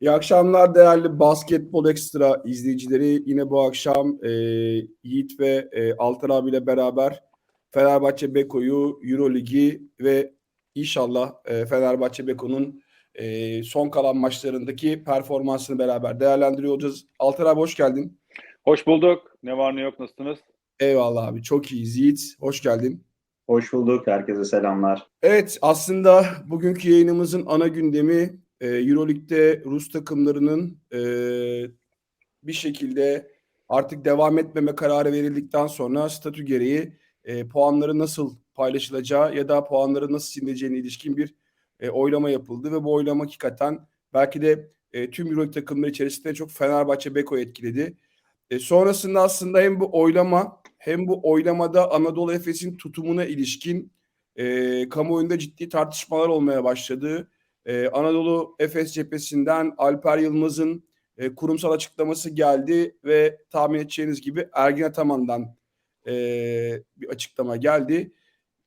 İyi akşamlar değerli Basketbol Ekstra izleyicileri. Yine bu akşam e, Yiğit ve e, Altar abiyle beraber Fenerbahçe Beko'yu, Euroligi ve inşallah e, Fenerbahçe Beko'nun e, son kalan maçlarındaki performansını beraber değerlendiriyor olacağız. Altar abi hoş geldin. Hoş bulduk. Ne var ne yok nasılsınız? Eyvallah abi çok iyiyiz Yiğit. Hoş geldin. Hoş bulduk. Herkese selamlar. Evet aslında bugünkü yayınımızın ana gündemi e, Euroleague'de Rus takımlarının e, bir şekilde artık devam etmeme kararı verildikten sonra statü gereği e, puanları nasıl paylaşılacağı ya da puanları nasıl silineceğine ilişkin bir e, oylama yapıldı ve bu oylama hakikaten belki de e, tüm Euroleague takımları içerisinde çok Fenerbahçe Beko etkiledi. E, sonrasında aslında hem bu oylama hem bu oylamada Anadolu Efes'in tutumuna ilişkin e, kamuoyunda ciddi tartışmalar olmaya başladı. E, Anadolu Efes cephesinden Alper Yılmaz'ın e, kurumsal açıklaması geldi ve tahmin edeceğiniz gibi Ergin Ataman'dan e, bir açıklama geldi.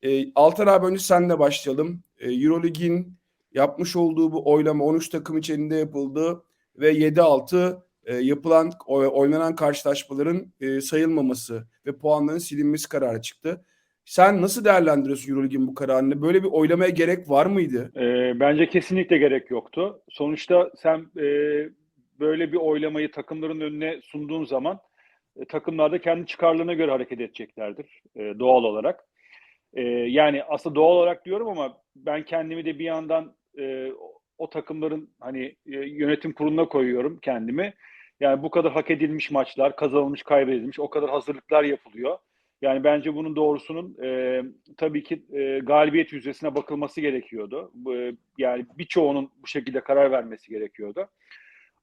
E, Altan abi önce senle başlayalım. E, Eurolig'in yapmış olduğu bu oylama 13 takım içerisinde yapıldı ve 7-6 e, yapılan oynanan karşılaşmaların e, sayılmaması ve puanların silinmesi kararı çıktı. Sen nasıl değerlendiriyorsun Euroleague'in bu kararını? Böyle bir oylamaya gerek var mıydı? E, bence kesinlikle gerek yoktu. Sonuçta sen e, böyle bir oylamayı takımların önüne sunduğun zaman e, takımlar da kendi çıkarlarına göre hareket edeceklerdir e, doğal olarak. E, yani aslında doğal olarak diyorum ama ben kendimi de bir yandan e, o takımların hani e, yönetim kuruluna koyuyorum kendimi. Yani bu kadar hak edilmiş maçlar, kazanılmış, kaybedilmiş, o kadar hazırlıklar yapılıyor. Yani bence bunun doğrusunun e, tabii ki e, galibiyet yüzdesine bakılması gerekiyordu. E, yani birçoğunun bu şekilde karar vermesi gerekiyordu.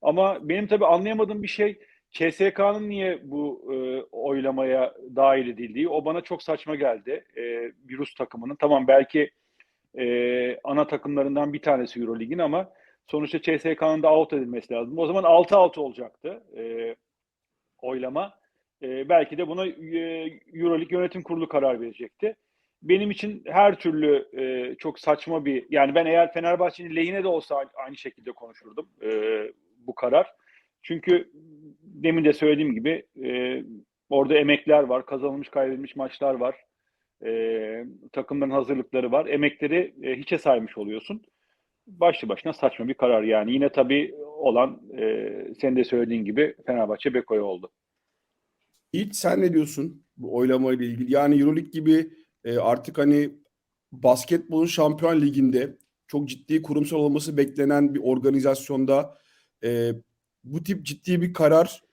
Ama benim tabii anlayamadığım bir şey CSK'nın niye bu e, oylamaya dahil edildiği. O bana çok saçma geldi. E, bir Rus takımının. Tamam belki e, ana takımlarından bir tanesi Eurolig'in ama sonuçta CSK'nın da out edilmesi lazım. O zaman 6-6 olacaktı e, oylama. E, belki de buna e, Euroleague Yönetim Kurulu karar verecekti. Benim için her türlü e, çok saçma bir yani ben eğer Fenerbahçe'nin lehine de olsa aynı şekilde konuşurdum e, bu karar. Çünkü demin de söylediğim gibi e, orada emekler var, kazanılmış kaybedilmiş maçlar var, e, takımların hazırlıkları var. Emekleri e, hiçe saymış oluyorsun. Başlı başına saçma bir karar yani. Yine tabii olan e, senin de söylediğin gibi Fenerbahçe Beko'ya oldu. İlk sen ne diyorsun bu oylama ile ilgili? Yani Euroleague gibi e, artık hani basketbolun şampiyon liginde çok ciddi kurumsal olması beklenen bir organizasyonda e, bu tip ciddi bir karar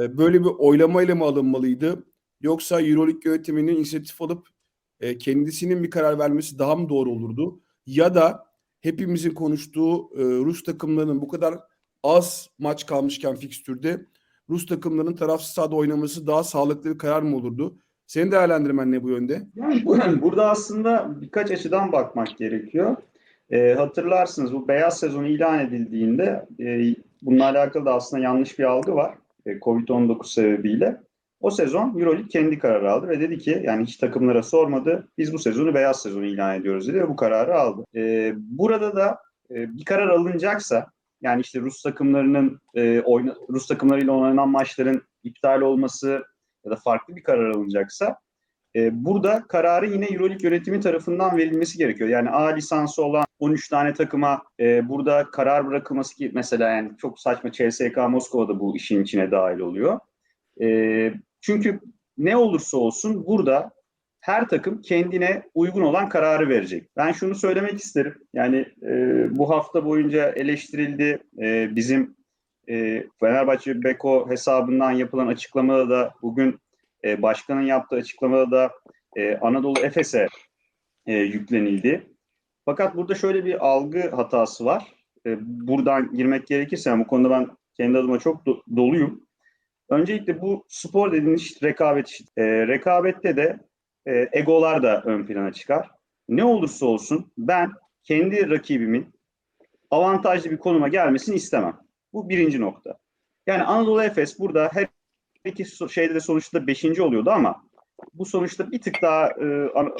e, böyle bir oylamayla mı alınmalıydı? Yoksa Euroleague yönetiminin inisiyatif alıp e, kendisinin bir karar vermesi daha mı doğru olurdu? Ya da hepimizin konuştuğu e, Rus takımlarının bu kadar az maç kalmışken fikstürde Rus takımlarının tarafsız sahada oynaması daha sağlıklı bir karar mı olurdu? Senin değerlendirmen ne bu yönde? Yani burada aslında birkaç açıdan bakmak gerekiyor. E, hatırlarsınız bu beyaz sezonu ilan edildiğinde e, bununla alakalı da aslında yanlış bir algı var. E, Covid-19 sebebiyle. O sezon Euroleague kendi kararı aldı ve dedi ki yani hiç takımlara sormadı. Biz bu sezonu beyaz sezonu ilan ediyoruz dedi ve bu kararı aldı. E, burada da e, bir karar alınacaksa yani işte Rus takımlarının e, oyna, Rus takımlarıyla oynanan maçların iptal olması ya da farklı bir karar alınacaksa e, burada kararı yine Euroleague yönetimi tarafından verilmesi gerekiyor. Yani A lisansı olan 13 tane takıma e, burada karar bırakılması ki mesela yani çok saçma CSK Moskova'da bu işin içine dahil oluyor. E, çünkü ne olursa olsun burada her takım kendine uygun olan kararı verecek. Ben şunu söylemek isterim. Yani e, bu hafta boyunca eleştirildi. E, bizim e, Fenerbahçe Beko hesabından yapılan açıklamada da bugün e, başkanın yaptığı açıklamada da e, Anadolu Efes'e e, yüklenildi. Fakat burada şöyle bir algı hatası var. E, buradan girmek gerekirse yani bu konuda ben kendi adıma çok do- doluyum. Öncelikle bu spor dediğiniz rekabet işte. E, rekabette de e, egolar da ön plana çıkar. Ne olursa olsun ben kendi rakibimin avantajlı bir konuma gelmesini istemem. Bu birinci nokta. Yani Anadolu Efes burada her iki şeyde de sonuçta beşinci oluyordu ama bu sonuçta bir tık daha e,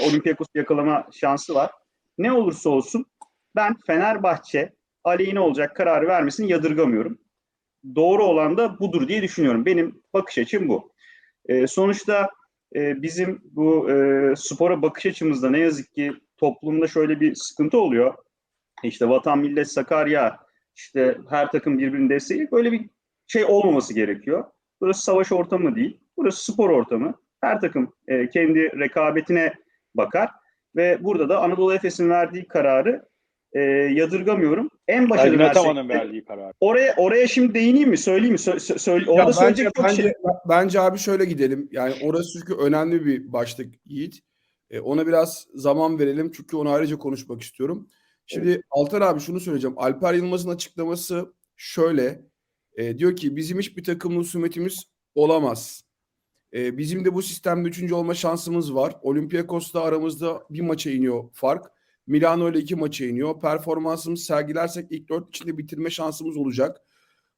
Olympiakos'u yakalama şansı var. Ne olursa olsun ben Fenerbahçe aleyhine olacak kararı vermesini yadırgamıyorum. Doğru olan da budur diye düşünüyorum. Benim bakış açım bu. E, sonuçta e, bizim bu e, spora bakış açımızda ne yazık ki toplumda şöyle bir sıkıntı oluyor. İşte vatan millet Sakarya, işte her takım birbirini destekliyor. Böyle bir şey olmaması gerekiyor. Burası savaş ortamı değil. Burası spor ortamı. Her takım e, kendi rekabetine bakar. Ve burada da Anadolu Efes'in verdiği kararı e, yadırgamıyorum. En başa de- verdiği karar. Oraya oraya şimdi değineyim mi? Söyleyeyim mi? Sö- sö- söyle- orada bence, söyleyecek çok bence, şey. bence abi şöyle gidelim. Yani orası çünkü önemli bir başlık Yiğit. E, ona biraz zaman verelim çünkü onu ayrıca konuşmak istiyorum. Şimdi Altar abi şunu söyleyeceğim. Alper Yılmaz'ın açıklaması şöyle. E, diyor ki bizim hiçbir takımlı husumetimiz olamaz. E, bizim de bu sistemde üçüncü olma şansımız var. Olympiakos'ta aramızda bir maça iniyor fark. Milano ile iki maça iniyor. Performansımızı sergilersek ilk dört içinde bitirme şansımız olacak.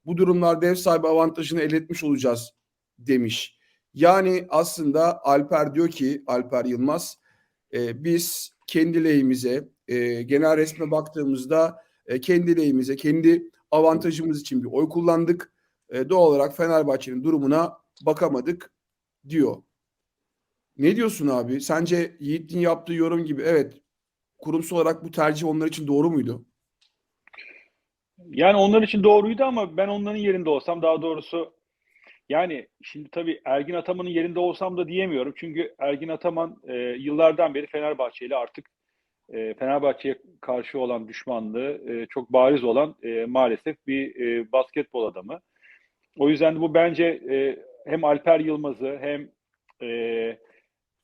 Bu durumlarda ev sahibi avantajını elde etmiş olacağız demiş. Yani aslında Alper diyor ki Alper Yılmaz e, biz kendi lehimize e, genel resme baktığımızda e, kendi lehimize kendi avantajımız için bir oy kullandık. E, doğal olarak Fenerbahçe'nin durumuna bakamadık diyor. Ne diyorsun abi? Sence Yiğit'in yaptığı yorum gibi evet kurumsal olarak bu tercih onlar için doğru muydu? Yani onlar için doğruydu ama ben onların yerinde olsam daha doğrusu yani şimdi tabii Ergin Ataman'ın yerinde olsam da diyemiyorum. Çünkü Ergin Ataman e, yıllardan beri Fenerbahçe ile artık e, Fenerbahçe'ye karşı olan düşmanlığı e, çok bariz olan e, maalesef bir e, basketbol adamı. O yüzden de bu bence e, hem Alper Yılmaz'ı hem e,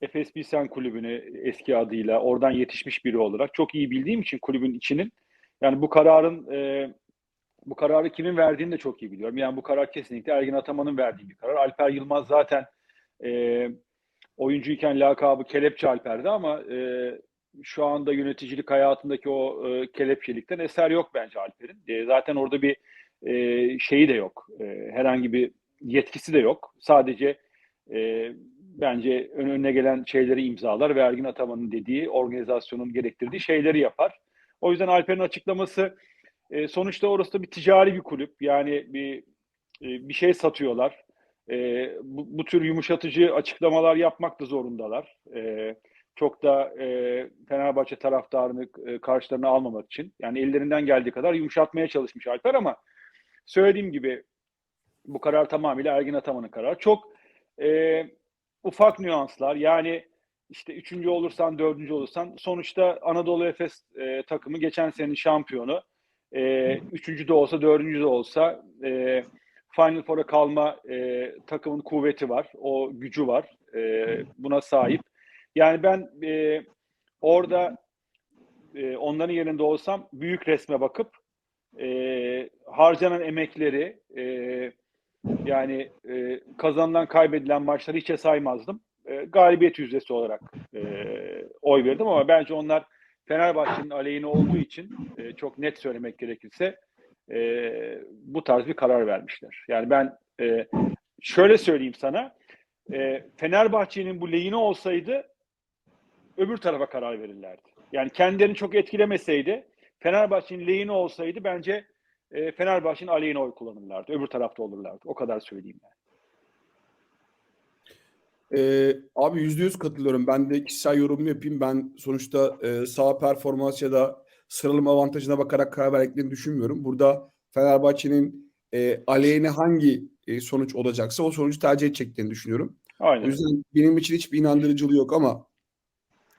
Efes Pilsen kulübünü eski adıyla oradan yetişmiş biri olarak çok iyi bildiğim için kulübün içinin yani bu kararın e, bu kararı kimin verdiğini de çok iyi biliyorum. Yani bu karar kesinlikle Ergin Ataman'ın verdiği bir karar. Alper Yılmaz zaten e, oyuncuyken lakabı Kelepçe Alper'di ama e, şu anda yöneticilik hayatındaki o e, kelepçelikten eser yok bence Alper'in. E, zaten orada bir e, şeyi de yok. E, herhangi bir yetkisi de yok. Sadece e, bence ön- önüne gelen şeyleri imzalar ve Ergin Ataman'ın dediği organizasyonun gerektirdiği şeyleri yapar. O yüzden Alper'in açıklaması e, sonuçta orası da bir ticari bir kulüp. Yani bir e, bir şey satıyorlar. E, bu, bu tür yumuşatıcı açıklamalar yapmak da zorundalar. E, çok da e, Fenerbahçe taraftarını e, karşılarına almamak için. Yani ellerinden geldiği kadar yumuşatmaya çalışmış Alper ama söylediğim gibi bu karar tamamıyla Ergin Ataman'ın kararı. Çok e, ufak nüanslar. Yani işte üçüncü olursan, dördüncü olursan sonuçta Anadolu Efes e, takımı geçen senenin şampiyonu. E, üçüncü de olsa, dördüncü de olsa e, Final Four'a kalma e, takımın kuvveti var. O gücü var. E, buna sahip. Yani ben e, orada e, onların yerinde olsam büyük resme bakıp e, harcanan emekleri e, yani e, kazanılan kaybedilen maçları hiçe saymazdım. E, galibiyet yüzdesi olarak e, oy verdim ama bence onlar Fenerbahçe'nin aleyhine olduğu için e, çok net söylemek gerekirse e, bu tarz bir karar vermişler. Yani ben e, şöyle söyleyeyim sana e, Fenerbahçe'nin bu lehine olsaydı öbür tarafa karar verirlerdi. Yani kendilerini çok etkilemeseydi Fenerbahçe'nin lehine olsaydı bence e, Fenerbahçe'nin aleyhine oy kullanırlardı. Öbür tarafta olurlardı. O kadar söyleyeyim yani. Ee, abi yüzde yüz katılıyorum. Ben de kişisel yorum yapayım. Ben sonuçta e, sağ performans ya da sıralama avantajına bakarak karar verdiklerini düşünmüyorum. Burada Fenerbahçe'nin e, aleyhine hangi e, sonuç olacaksa o sonucu tercih edeceklerini düşünüyorum. O Aynen. yüzden benim için hiçbir inandırıcılığı yok ama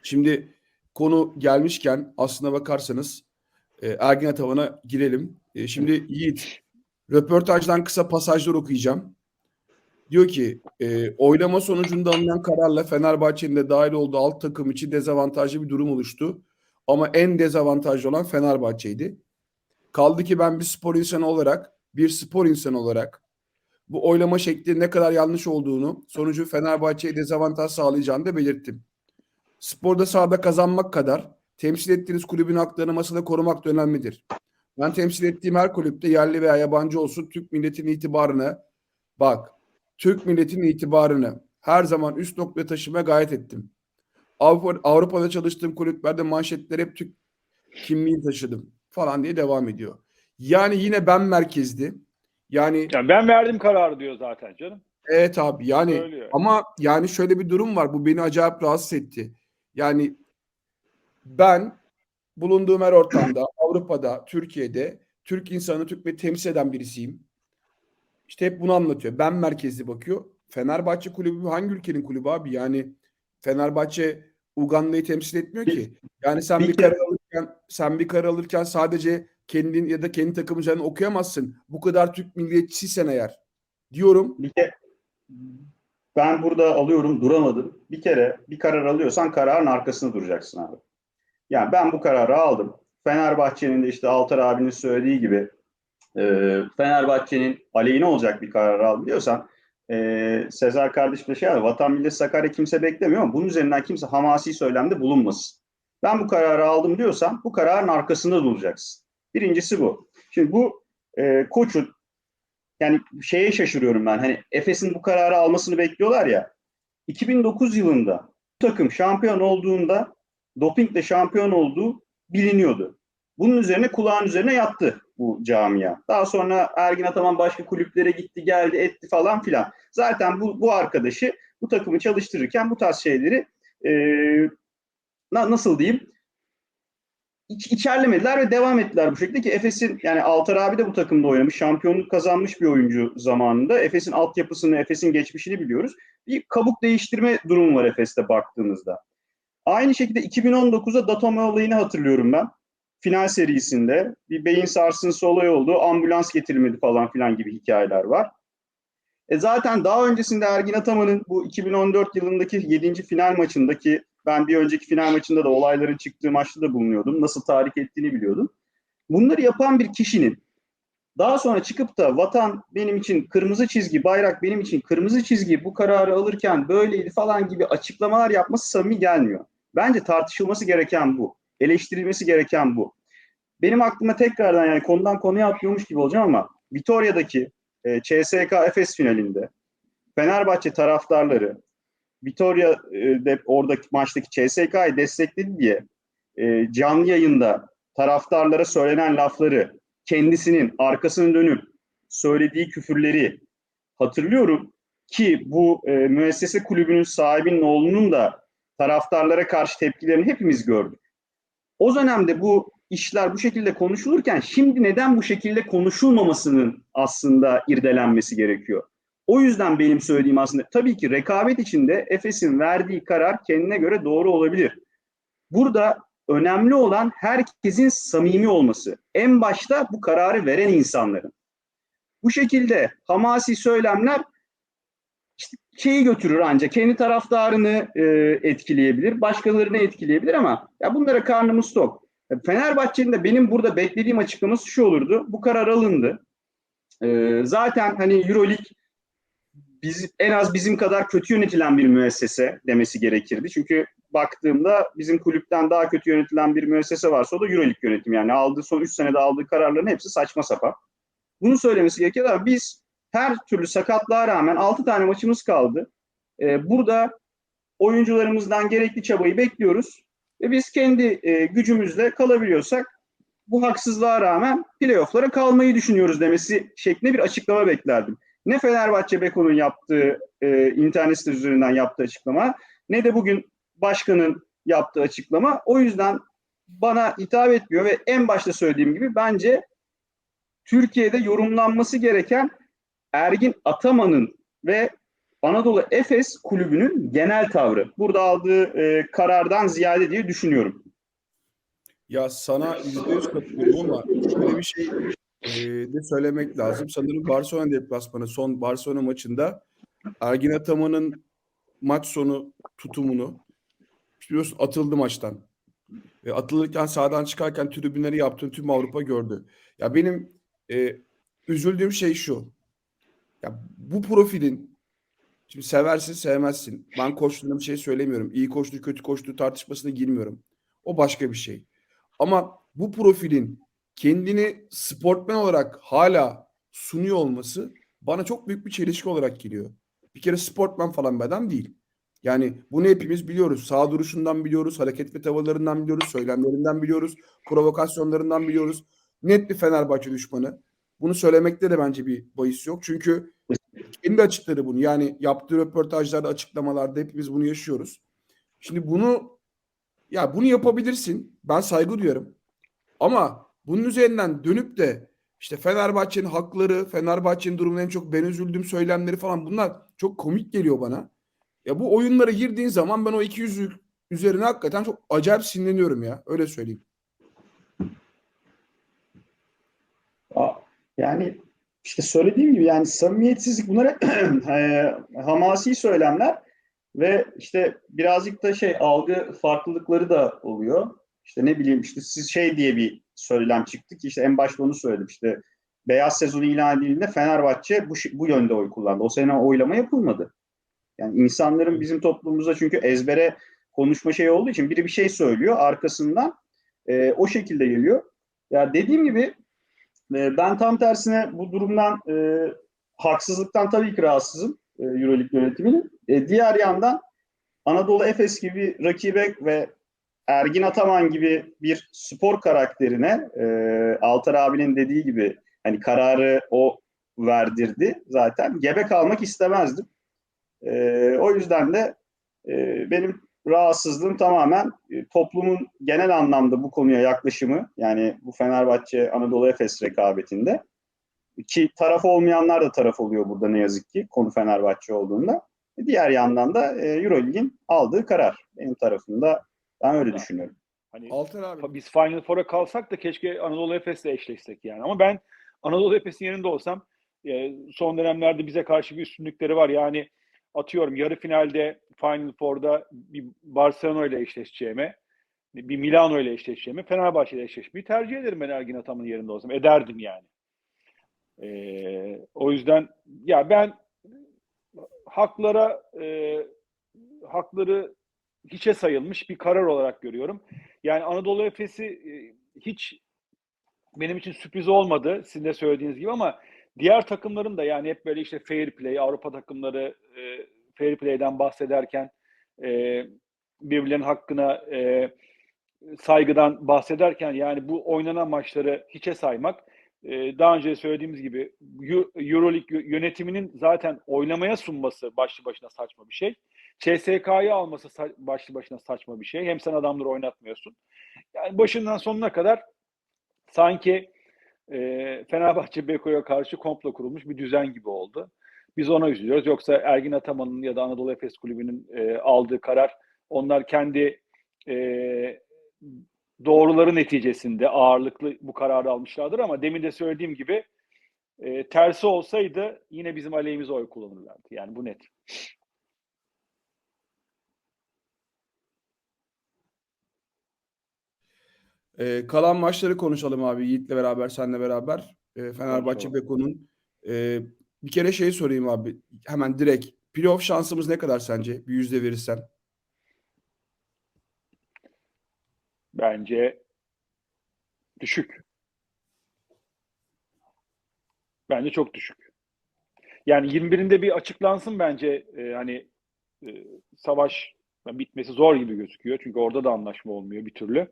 şimdi konu gelmişken aslına bakarsanız e, Ergin Ataman'a girelim. E, şimdi Yiğit röportajdan kısa pasajlar okuyacağım. Diyor ki e, oylama sonucunda alınan kararla Fenerbahçe'nin de dahil olduğu alt takım için dezavantajlı bir durum oluştu. Ama en dezavantajlı olan Fenerbahçe'ydi. Kaldı ki ben bir spor insanı olarak, bir spor insanı olarak bu oylama şekli ne kadar yanlış olduğunu, sonucu Fenerbahçe'ye dezavantaj sağlayacağını da belirttim. Sporda sahada kazanmak kadar temsil ettiğiniz kulübün haklarını masada korumak da önemlidir. Ben temsil ettiğim her kulüpte yerli veya yabancı olsun Türk milletinin itibarını bak Türk milletinin itibarını her zaman üst noktaya taşımaya gayret ettim. Avrupa, Avrupa'da çalıştığım kulüplerde manşetler hep Türk kimliği taşıdım falan diye devam ediyor. Yani yine ben merkezli. Yani Yani ben verdim kararı diyor zaten canım. evet abi yani Söylüyor. ama yani şöyle bir durum var. Bu beni acayip rahatsız etti. Yani ben bulunduğum her ortamda Avrupa'da, Türkiye'de Türk insanı, Türk ve temsil eden birisiyim. İşte hep bunu anlatıyor. Ben merkezli bakıyor. Fenerbahçe kulübü hangi ülkenin kulübü abi? Yani Fenerbahçe Uganda'yı temsil etmiyor ki. Yani sen bir karar alırken sen bir karar alırken sadece kendin ya da kendi takımın üzerinden okuyamazsın. Bu kadar Türk milliyetçiysen eğer diyorum. Bir kere ben burada alıyorum duramadım. Bir kere bir karar alıyorsan kararın arkasında duracaksın abi. Yani ben bu kararı aldım. Fenerbahçe'nin de işte Altar abinin söylediği gibi e, Fenerbahçe'nin aleyhine olacak bir karar aldım diyorsan e, Sezar kardeşim de şey var, vatan millet Sakarya kimse beklemiyor ama bunun üzerinden kimse hamasi söylemde bulunmasın. Ben bu kararı aldım diyorsan bu kararın arkasında duracaksın. Birincisi bu. Şimdi bu e, koçun yani şeye şaşırıyorum ben. Hani Efes'in bu kararı almasını bekliyorlar ya. 2009 yılında bu takım şampiyon olduğunda dopingle şampiyon olduğu biliniyordu. Bunun üzerine kulağın üzerine yattı bu camia. Daha sonra Ergin Ataman başka kulüplere gitti, geldi, etti falan filan. Zaten bu, bu arkadaşı bu takımı çalıştırırken bu tarz şeyleri e, na- nasıl diyeyim iç, içerlemediler ve devam ettiler bu şekilde ki Efes'in yani Altar abi de bu takımda oynamış, şampiyonluk kazanmış bir oyuncu zamanında. Efes'in altyapısını, Efes'in geçmişini biliyoruz. Bir kabuk değiştirme durumu var Efes'te baktığımızda. Aynı şekilde 2019'da Datome olayını hatırlıyorum ben. Final serisinde bir beyin sarsıntısı olay oldu. Ambulans getirilmedi falan filan gibi hikayeler var. E zaten daha öncesinde Ergin Ataman'ın bu 2014 yılındaki 7. final maçındaki ben bir önceki final maçında da olayların çıktığı maçta da bulunuyordum. Nasıl tahrik ettiğini biliyordum. Bunları yapan bir kişinin daha sonra çıkıp da vatan benim için kırmızı çizgi, bayrak benim için kırmızı çizgi bu kararı alırken böyleydi falan gibi açıklamalar yapması samimi gelmiyor. Bence tartışılması gereken bu. Eleştirilmesi gereken bu. Benim aklıma tekrardan yani konudan konuya atlıyormuş gibi olacağım ama Vitoria'daki e, CSK Efes finalinde Fenerbahçe taraftarları Vitoria'da oradaki maçtaki CSK'yı destekledi diye e, canlı yayında taraftarlara söylenen lafları kendisinin arkasını dönüp söylediği küfürleri hatırlıyorum ki bu e, müessese kulübünün sahibinin oğlunun da taraftarlara karşı tepkilerini hepimiz gördük. O dönemde bu işler bu şekilde konuşulurken şimdi neden bu şekilde konuşulmamasının aslında irdelenmesi gerekiyor. O yüzden benim söylediğim aslında tabii ki rekabet içinde Efes'in verdiği karar kendine göre doğru olabilir. Burada önemli olan herkesin samimi olması. En başta bu kararı veren insanların. Bu şekilde hamasi söylemler şeyi götürür ancak kendi taraftarını e, etkileyebilir, başkalarını etkileyebilir ama ya bunlara karnımız tok. Fenerbahçe'nin de benim burada beklediğim açıklaması şu olurdu. Bu karar alındı. E, zaten hani EuroLeague biz, en az bizim kadar kötü yönetilen bir müessese demesi gerekirdi. Çünkü baktığımda bizim kulüpten daha kötü yönetilen bir müessese varsa o da Euroleague yönetimi. Yani aldığı son 3 senede aldığı kararların hepsi saçma sapan. Bunu söylemesi gerekiyor ama biz her türlü sakatlığa rağmen 6 tane maçımız kaldı. Ee, burada oyuncularımızdan gerekli çabayı bekliyoruz. Ve biz kendi e, gücümüzle kalabiliyorsak bu haksızlığa rağmen playofflara kalmayı düşünüyoruz demesi şeklinde bir açıklama beklerdim. Ne Fenerbahçe Beko'nun yaptığı e, internet sitesi üzerinden yaptığı açıklama ne de bugün başkanın yaptığı açıklama. O yüzden bana hitap etmiyor ve en başta söylediğim gibi bence Türkiye'de yorumlanması gereken Ergin Ataman'ın ve Anadolu Efes kulübünün genel tavrı. Burada aldığı e, karardan ziyade diye düşünüyorum. Ya sana yüzde yüz katılıyorum ama şöyle bir şey e, de söylemek lazım. Sanırım Barcelona deplasmanı son Barcelona maçında Ergin Ataman'ın maç sonu tutumunu biliyorsun atıldı maçtan. Ve atılırken sahadan çıkarken tribünleri yaptığını tüm Avrupa gördü. Ya benim e, üzüldüğüm şey şu. Ya bu profilin şimdi seversin sevmezsin. Ben koçluğuna bir şey söylemiyorum. İyi koçlu kötü koçlu tartışmasına girmiyorum. O başka bir şey. Ama bu profilin kendini sportmen olarak hala sunuyor olması bana çok büyük bir çelişki olarak geliyor. Bir kere sportman falan bir adam değil. Yani bunu hepimiz biliyoruz. Sağ duruşundan biliyoruz, hareket ve tavırlarından biliyoruz, söylemlerinden biliyoruz, provokasyonlarından biliyoruz. net bir Fenerbahçe düşmanı. Bunu söylemekte de bence bir bahis yok. Çünkü kendi açıkladı bunu. Yani yaptığı röportajlarda, açıklamalarda hepimiz bunu yaşıyoruz. Şimdi bunu ya bunu yapabilirsin. Ben saygı duyarım. Ama bunun üzerinden dönüp de işte Fenerbahçe'nin hakları, Fenerbahçe'nin durumuna en çok ben üzüldüm söylemleri falan bunlar çok komik geliyor bana. Ya bu oyunlara girdiğin zaman ben o 200 üzerine hakikaten çok acayip sinirleniyorum ya. Öyle söyleyeyim. Yani işte söylediğim gibi yani samimiyetsizlik bunlar eee, hamasi söylemler ve işte birazcık da şey algı farklılıkları da oluyor. İşte ne bileyim işte siz şey diye bir söylem çıktı ki işte en başta onu söyledim işte beyaz sezonu ilan edildiğinde Fenerbahçe bu, bu yönde oy kullandı. O sene oylama yapılmadı. Yani insanların bizim toplumumuzda çünkü ezbere konuşma şey olduğu için biri bir şey söylüyor arkasından eee, o şekilde geliyor. Ya dediğim gibi e, Ben tam tersine bu durumdan e, haksızlıktan tabii ki rahatsızım e, Euroleague yönetiminin. E, diğer yandan Anadolu Efes gibi rakibe ve Ergin Ataman gibi bir spor karakterine e, Altar abinin dediği gibi hani kararı o verdirdi zaten. Gebe kalmak istemezdim. E, o yüzden de e, benim rahatsızlığım tamamen e, toplumun genel anlamda bu konuya yaklaşımı yani bu Fenerbahçe Anadolu Efes rekabetinde ki taraf olmayanlar da taraf oluyor burada ne yazık ki konu Fenerbahçe olduğunda. Diğer yandan da e, Euroleague'in aldığı karar. Benim tarafımda ben öyle düşünüyorum. Hani Altar abi. biz Final Four'a kalsak da keşke Anadolu Efes'le eşleşsek yani. Ama ben Anadolu Efes'in yerinde olsam e, son dönemlerde bize karşı bir üstünlükleri var. Yani atıyorum yarı finalde Final Four'da bir Barcelona ile eşleşeceğime, bir Milano ile eşleşeceğime Fenerbahçe ile eşleşmeyi tercih ederim ben Ergin Ataman'ın yerinde olsam. Ederdim yani. E, o yüzden ya ben haklara e, hakları hiçe sayılmış bir karar olarak görüyorum. Yani Anadolu Efes'i e, hiç benim için sürpriz olmadı sizin de söylediğiniz gibi ama diğer takımların da yani hep böyle işte fair play, Avrupa takımları e, fair play'den bahsederken e, birbirlerinin hakkına e, saygıdan bahsederken yani bu oynanan maçları hiçe saymak e, daha önce söylediğimiz gibi Eu- Euroleague yö- yönetiminin zaten oynamaya sunması başlı başına saçma bir şey. CSK'yı alması başlı başına saçma bir şey. Hem sen adamları oynatmıyorsun. Yani başından sonuna kadar sanki e, Fenerbahçe Beko'ya karşı komplo kurulmuş bir düzen gibi oldu. Biz ona üzülüyoruz. Yoksa Ergin Ataman'ın ya da Anadolu Efes Kulübü'nün e, aldığı karar onlar kendi e, doğruları neticesinde ağırlıklı bu kararı almışlardır ama demin de söylediğim gibi e, tersi olsaydı yine bizim aleyhimize oy kullanırlardı. Yani bu net. Ee, kalan maçları konuşalım abi Yiğit'le beraber, senle beraber. Ee, Fenerbahçe. Beko'nun e, bir kere şey sorayım abi. Hemen direkt. Playoff şansımız ne kadar sence? Bir yüzde verirsen. Bence düşük. Bence çok düşük. Yani 21'inde bir açıklansın bence e, hani e, savaş bitmesi zor gibi gözüküyor. Çünkü orada da anlaşma olmuyor bir türlü.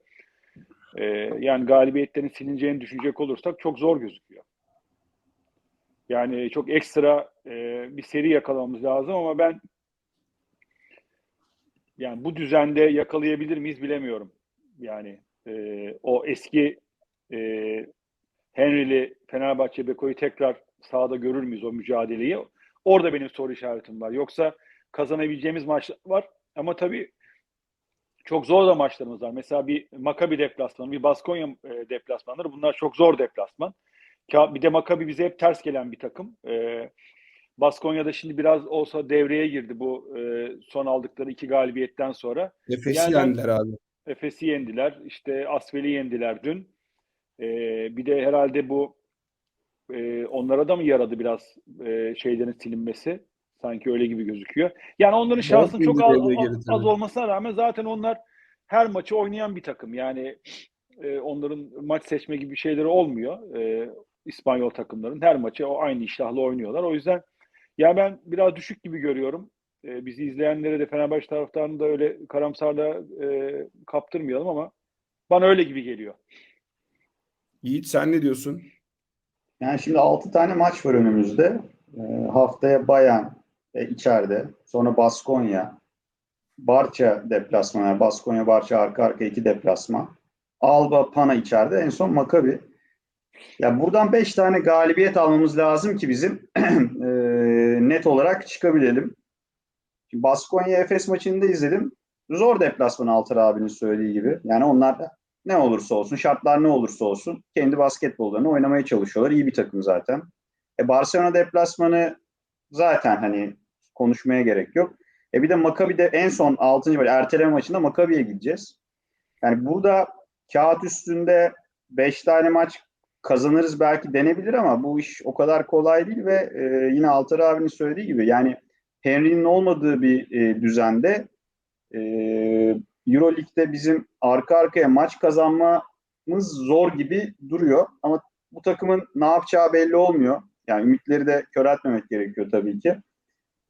E, yani galibiyetlerin silineceğini düşünecek olursak çok zor gözüküyor. Yani çok ekstra e, bir seri yakalamamız lazım ama ben yani bu düzende yakalayabilir miyiz bilemiyorum. Yani e, o eski e, Henry'li Fenerbahçe Beko'yu tekrar sahada görür müyüz o mücadeleyi? Orada benim soru işaretim var. Yoksa kazanabileceğimiz maçlar var ama tabii çok zor da maçlarımız var. Mesela bir Maccabi deplasmanı, bir Baskonya e, deplasmanları bunlar çok zor deplasman. Bir de Maccabi bize hep ters gelen bir takım. E, Baskonya'da şimdi biraz olsa devreye girdi bu e, son aldıkları iki galibiyetten sonra. Efes'i Yani yendiler abi. Efes'i yendiler. İşte Asfel'i yendiler dün. Ee, bir de herhalde bu e, onlara da mı yaradı biraz e, şeylerin silinmesi? Sanki öyle gibi gözüküyor. Yani onların şansının çok az, az, az olmasına rağmen zaten onlar her maçı oynayan bir takım. Yani e, onların maç seçme gibi şeyleri olmuyor. E, İspanyol takımların her maçı o aynı iştahla oynuyorlar. O yüzden ya ben biraz düşük gibi görüyorum. E, bizi izleyenlere de Fenerbahçe taraftarını da öyle karamsarla e, kaptırmayalım ama bana öyle gibi geliyor. Yiğit sen ne diyorsun? Yani şimdi 6 tane maç var önümüzde. Ee, haftaya Bayern e, içeride. Sonra Baskonya. Barça deplasmanı. Baskonya, Barça arka arka iki deplasman. Alba, Pana içeride. En son Maccabi. Ya buradan 5 tane galibiyet almamız lazım ki bizim e, net olarak çıkabilelim. Şimdi Baskonya Efes maçını da izledim. Zor deplasman Altır abinin söylediği gibi. Yani onlar da ne olursa olsun, şartlar ne olursa olsun kendi basketbollarını oynamaya çalışıyorlar. İyi bir takım zaten. E Barcelona deplasmanı zaten hani konuşmaya gerek yok. E bir de Maccabi'de en son 6. böyle erteleme maçında Maccabi'ye gideceğiz. Yani burada kağıt üstünde 5 tane maç kazanırız belki denebilir ama bu iş o kadar kolay değil ve e, yine Altar abinin söylediği gibi yani Henry'nin olmadığı bir e, düzende e, Euroleague'de bizim arka arkaya maç kazanmamız zor gibi duruyor. Ama bu takımın ne yapacağı belli olmuyor. Yani ümitleri de köreltmemek gerekiyor tabii ki.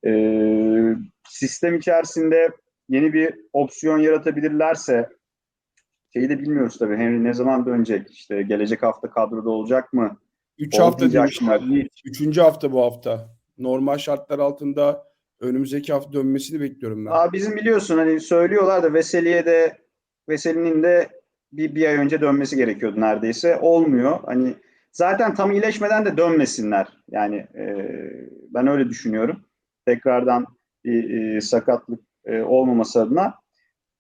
Ee, sistem içerisinde yeni bir opsiyon yaratabilirlerse şeyi de bilmiyoruz tabii. Henry ne zaman dönecek? İşte gelecek hafta kadroda olacak mı? 3 hafta demişler. mı? Yiğit. Üçüncü hafta bu hafta. Normal şartlar altında önümüzdeki hafta dönmesini bekliyorum ben. Aa, bizim biliyorsun hani söylüyorlar da Veseli'ye de Veseli'nin de bir, bir ay önce dönmesi gerekiyordu neredeyse. Olmuyor. Hani zaten tam iyileşmeden de dönmesinler. Yani e, ben öyle düşünüyorum. Tekrardan bir e, sakatlık e, olmaması adına.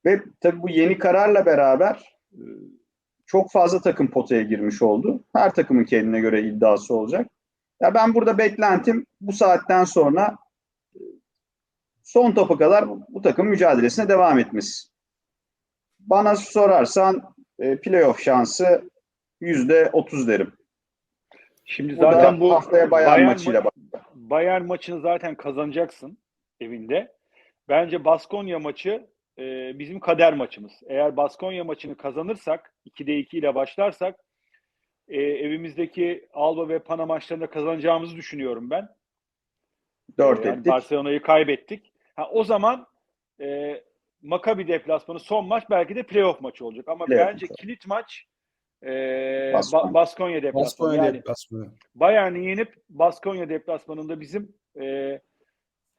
Ve tabii bu yeni kararla beraber e, çok fazla takım potaya girmiş oldu. Her takımın kendine göre iddiası olacak. Ya ben burada beklentim bu saatten sonra son topa kadar bu, takım mücadelesine devam etmesi. Bana sorarsan e, playoff şansı yüzde otuz derim. Şimdi Bu zaten bu haftaya Bayern, Bayern maçıyla bak. Bayern maçını zaten kazanacaksın evinde. Bence Baskonya maçı e, bizim kader maçımız. Eğer Baskonya maçını kazanırsak, 2'de 2 ile başlarsak e, evimizdeki Alba ve Pana maçlarında kazanacağımızı düşünüyorum ben. Dört Yani ettik. Barcelona'yı kaybettik. Ha, o zaman e, Maccabi deplasmanı son maç belki de playoff maçı olacak. Ama Playoff bence maçı. kilit maç e, Baskonya. Ba- Baskonya deplasmanı. Baskonya Yani deplasmanı. Bayern'i yenip Baskonya deplasmanında bizim e,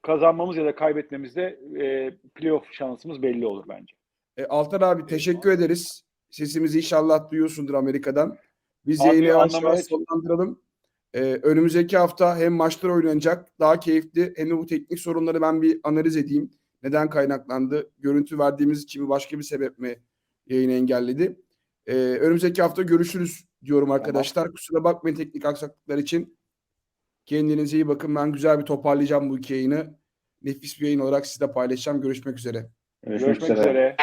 kazanmamız ya da kaybetmemizde e, playoff şansımız belli olur bence. E, Altan abi teşekkür ederiz. Sesimizi inşallah duyuyorsundur Amerika'dan. Biz Abi yayını yavaş yavaş sonlandıralım. E, önümüzdeki hafta hem maçlar oynanacak daha keyifli hem de bu teknik sorunları ben bir analiz edeyim. Neden kaynaklandı? Görüntü verdiğimiz için mi başka bir sebep mi yayını engelledi? E, önümüzdeki hafta görüşürüz diyorum arkadaşlar. Kusura bakmayın teknik aksaklıklar için. Kendinize iyi bakın. Ben güzel bir toparlayacağım bu iki yayını. Nefis bir yayın olarak sizle paylaşacağım. Görüşmek üzere. Görüşmek Görüşmek üzere. üzere.